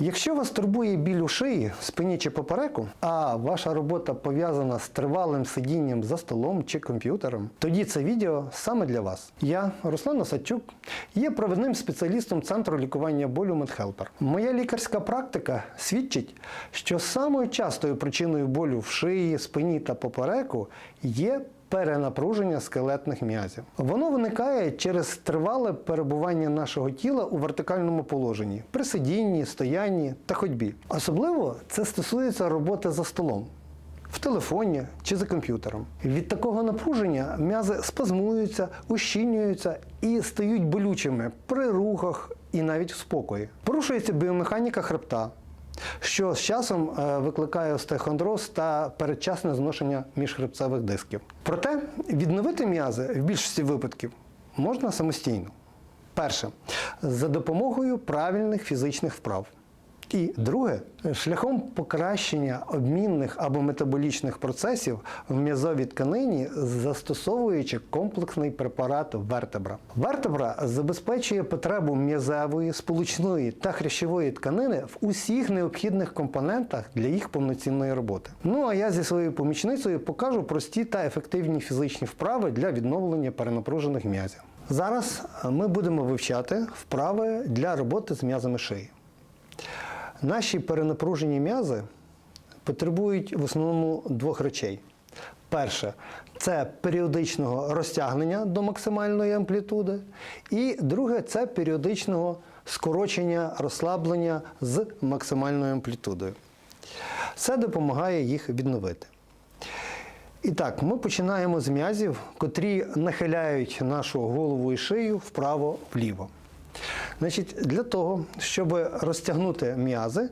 Якщо вас турбує біль у шиї, спині чи попереку, а ваша робота пов'язана з тривалим сидінням за столом чи комп'ютером, тоді це відео саме для вас. Я, Руслан Осадчук, є провідним спеціалістом центру лікування болю MedHelper. Моя лікарська практика свідчить, що самою частою причиною болю в шиї, спині та попереку є перенапруження скелетних м'язів. Воно виникає через тривале перебування нашого тіла у вертикальному положенні при сидінні, стоянні та ходьбі. Особливо це стосується роботи за столом. В телефоні чи за комп'ютером. Від такого напруження м'язи спазмуються, ущільнюються і стають болючими при рухах і навіть в спокої. Порушується біомеханіка хребта, що з часом е, викликає остеохондроз та передчасне зношення міжхребцевих дисків. Проте відновити м'язи в більшості випадків можна самостійно. Перше за допомогою правильних фізичних вправ. І друге, шляхом покращення обмінних або метаболічних процесів в м'язовій тканині, застосовуючи комплексний препарат вертебра. Вертебра забезпечує потребу м'язевої, сполучної та хрящової тканини в усіх необхідних компонентах для їх повноцінної роботи. Ну а я зі своєю помічницею покажу прості та ефективні фізичні вправи для відновлення перенапружених м'язів. Зараз ми будемо вивчати вправи для роботи з м'язами шиї. Наші перенапружені м'язи потребують в основному двох речей. Перше це періодичного розтягнення до максимальної амплітуди. І друге це періодичного скорочення розслаблення з максимальною амплітудою. Це допомагає їх відновити. І так, ми починаємо з м'язів, котрі нахиляють нашу голову і шию вправо-вліво. Значить, для того, щоб розтягнути м'язи,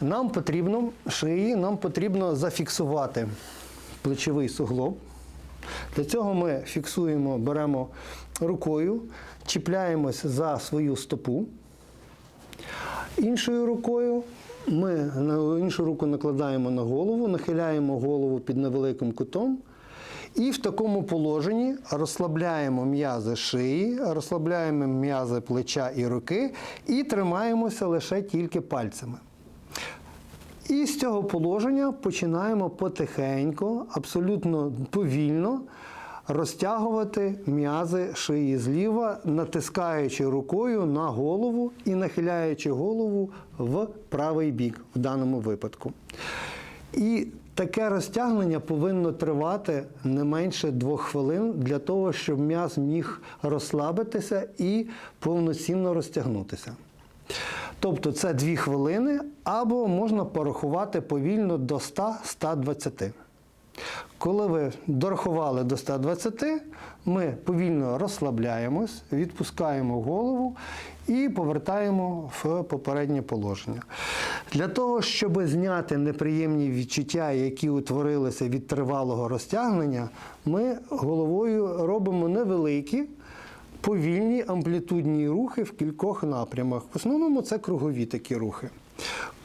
нам потрібно шиї, нам потрібно зафіксувати плечовий суглоб. Для цього ми фіксуємо, беремо рукою, чіпляємось за свою стопу. Іншою рукою ми іншу руку накладаємо на голову, нахиляємо голову під невеликим кутом. І в такому положенні розслабляємо м'язи шиї, розслабляємо м'язи плеча і руки і тримаємося лише тільки пальцями. І з цього положення починаємо потихеньку, абсолютно повільно розтягувати м'язи шиї зліва, натискаючи рукою на голову і нахиляючи голову в правий бік в даному випадку. І таке розтягнення повинно тривати не менше двох хвилин для того, щоб м'яз міг розслабитися і повноцінно розтягнутися. Тобто це 2 хвилини, або можна порахувати повільно до 100-120. Коли ви дорахували до 120, ми повільно розслабляємось, відпускаємо голову і повертаємо в попереднє положення. Для того, щоб зняти неприємні відчуття, які утворилися від тривалого розтягнення, ми головою робимо невеликі. Повільні амплітудні рухи в кількох напрямах. В основному це кругові такі рухи.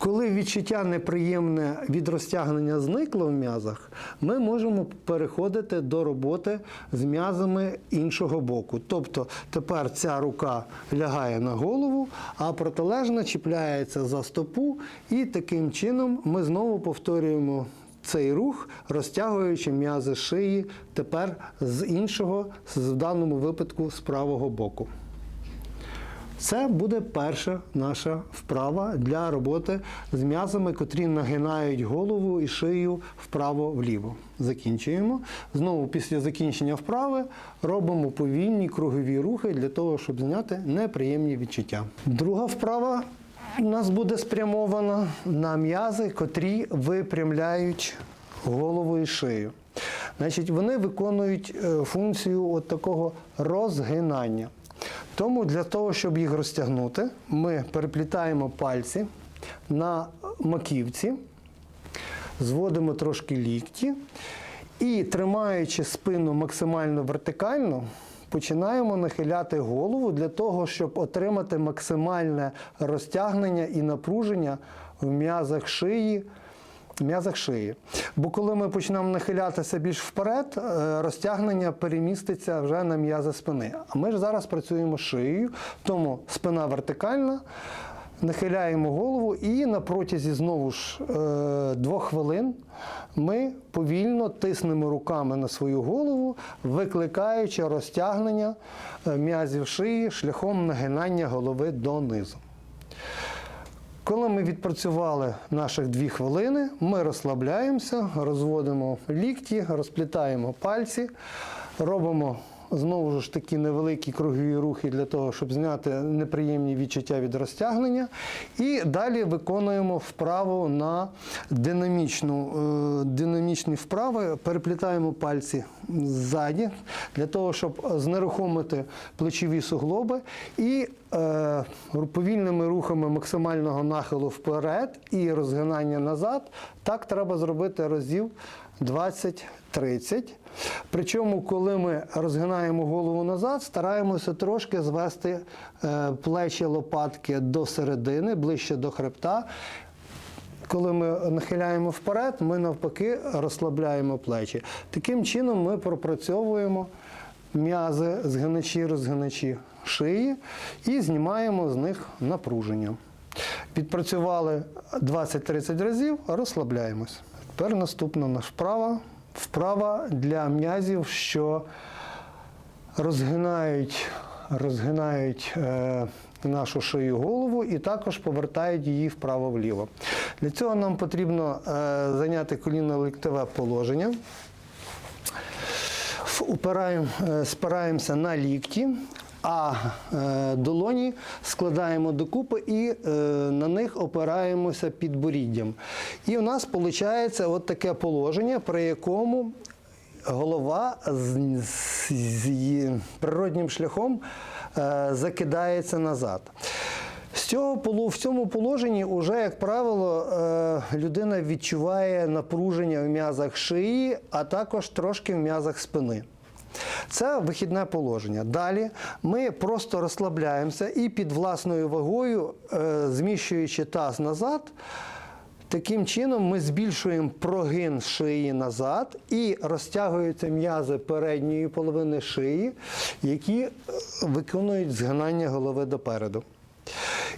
Коли відчуття неприємне від розтягнення зникло в м'язах, ми можемо переходити до роботи з м'язами іншого боку. Тобто тепер ця рука лягає на голову, а протилежна чіпляється за стопу, і таким чином ми знову повторюємо цей рух, розтягуючи м'язи шиї тепер з іншого, в даному випадку з правого боку. Це буде перша наша вправа для роботи з м'язами, котрі нагинають голову і шию вправо-вліво. Закінчуємо. Знову після закінчення вправи робимо повільні кругові рухи для того, щоб зняти неприємні відчуття. Друга вправа у нас буде спрямована на м'язи, котрі випрямляють голову і шию. Значить, вони виконують е, функцію от такого розгинання. Тому для того, щоб їх розтягнути, ми переплітаємо пальці на маківці, зводимо трошки лікті і, тримаючи спину максимально вертикально, починаємо нахиляти голову для того, щоб отримати максимальне розтягнення і напруження в м'язах шиї. М'язах шиї. Бо коли ми почнемо нахилятися більш вперед, е, розтягнення переміститься вже на м'язи спини. А ми ж зараз працюємо шиєю, тому спина вертикальна, нахиляємо голову і на протязі знову ж е, двох хвилин ми повільно тиснемо руками на свою голову, викликаючи розтягнення е, м'язів шиї шляхом нагинання голови донизу. Коли ми відпрацювали наших дві хвилини, ми розслабляємося, розводимо лікті, розплітаємо пальці, робимо знову ж такі невеликі кругові рухи для того, щоб зняти неприємні відчуття від розтягнення. І далі виконуємо вправу на динамічну, е, динамічні вправи, переплітаємо пальці ззаді для того, щоб знерухомити плечові суглоби і е, повільними рухами максимального нахилу вперед і розгинання назад. Так треба зробити разів 20-30. Причому, коли ми розгинаємо голову назад, стараємося трошки звести е, плечі лопатки до середини, ближче до хребта. Коли ми нахиляємо вперед, ми навпаки розслабляємо плечі. Таким чином ми пропрацьовуємо м'язи, згиначі, розгиначі шиї і знімаємо з них напруження. Відпрацювали 20-30 разів, розслабляємось. Тепер наступна наша вправа. Вправа для м'язів, що розгинають, розгинають е, нашу шию голову і також повертають її вправо-вліво. Для цього нам потрібно е, зайняти коліно-ліктове положення. Упираємо, е, спираємося на лікті, а е, долоні складаємо докупи і е, на них опираємося підборіддям. І у нас виходить от таке положення, при якому голова з, природнім шляхом е, закидається назад. В цьому положенні вже, як правило, людина відчуває напруження в м'язах шиї, а також трошки в м'язах спини. Це вихідне положення. Далі ми просто розслабляємося і під власною вагою, е, зміщуючи таз назад, Таким чином ми збільшуємо прогин шиї назад і розтягуються м'язи передньої половини шиї, які е, виконують згинання голови допереду.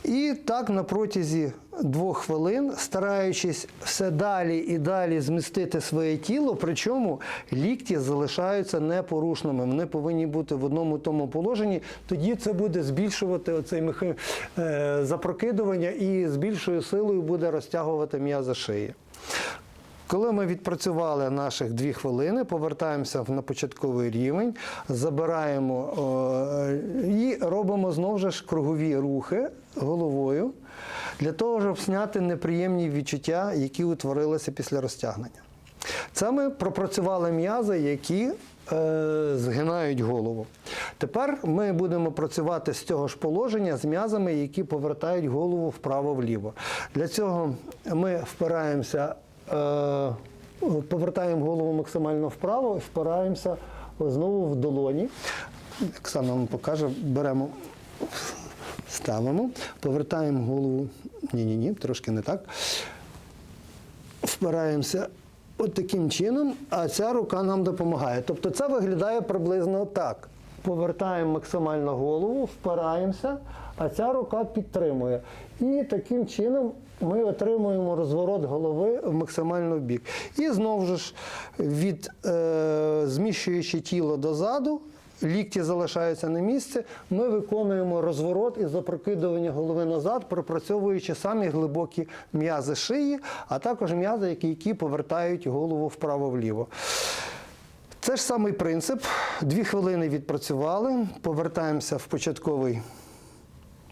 І так на протязі двох хвилин, стараючись все далі і далі змістити своє тіло, причому лікті залишаються непорушними. Вони повинні бути в одному тому положенні. Тоді це буде збільшувати оцей меха... е, запрокидування і з більшою силою буде розтягувати м'язи шиї. Коли ми відпрацювали наших дві хвилини, повертаємося на початковий рівень, забираємо е, і робимо знову ж кругові рухи головою для того, щоб зняти неприємні відчуття, які утворилися після розтягнення. Це ми пропрацювали м'язи, які е, згинають голову. Тепер ми будемо працювати з цього ж положення з м'язами, які повертають голову вправо-вліво. Для цього ми впираємося, е, повертаємо голову максимально вправо і впираємося знову в долоні. Оксана вам покаже, беремо, ставимо, повертаємо голову. Ні-ні, ні, трошки не так впираємося от таким чином, а ця рука нам допомагає. Тобто це виглядає приблизно так. Повертаємо максимально голову, впираємося, а ця рука підтримує. І таким чином ми отримуємо розворот голови в максимально в бік. І знову ж від е, зміщуючи тіло дозаду, лікті залишаються на місці, ми виконуємо розворот і запрокидування голови назад, пропрацьовуючи самі глибокі м'язи шиї, а також м'язи, які, які повертають голову вправо-вліво. Це ж самий принцип. Дві хвилини відпрацювали, повертаємося в початкове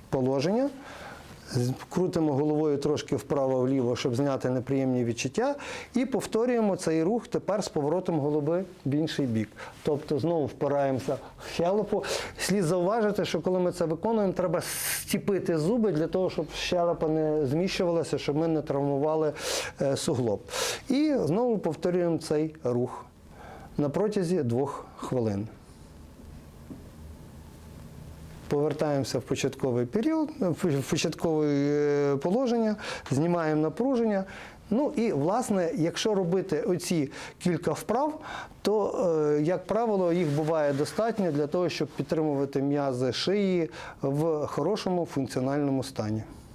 положення. Крутимо головою трошки вправо-вліво, щоб зняти неприємні відчуття, і повторюємо цей рух тепер з поворотом голови в інший бік. Тобто знову впираємося в щелепу. Слід зауважити, що коли ми це виконуємо, треба стіпити зуби для того, щоб щелепа не зміщувалася, щоб ми не травмували е, суглоб. І знову повторюємо цей рух на протязі двох хвилин. Повертаємося в початковий період, в початкове е, положення, знімаємо напруження. Ну і власне, якщо робити оці кілька вправ, то, е, як правило, їх буває достатньо для того, щоб підтримувати м'язи шиї в хорошому функціональному стані.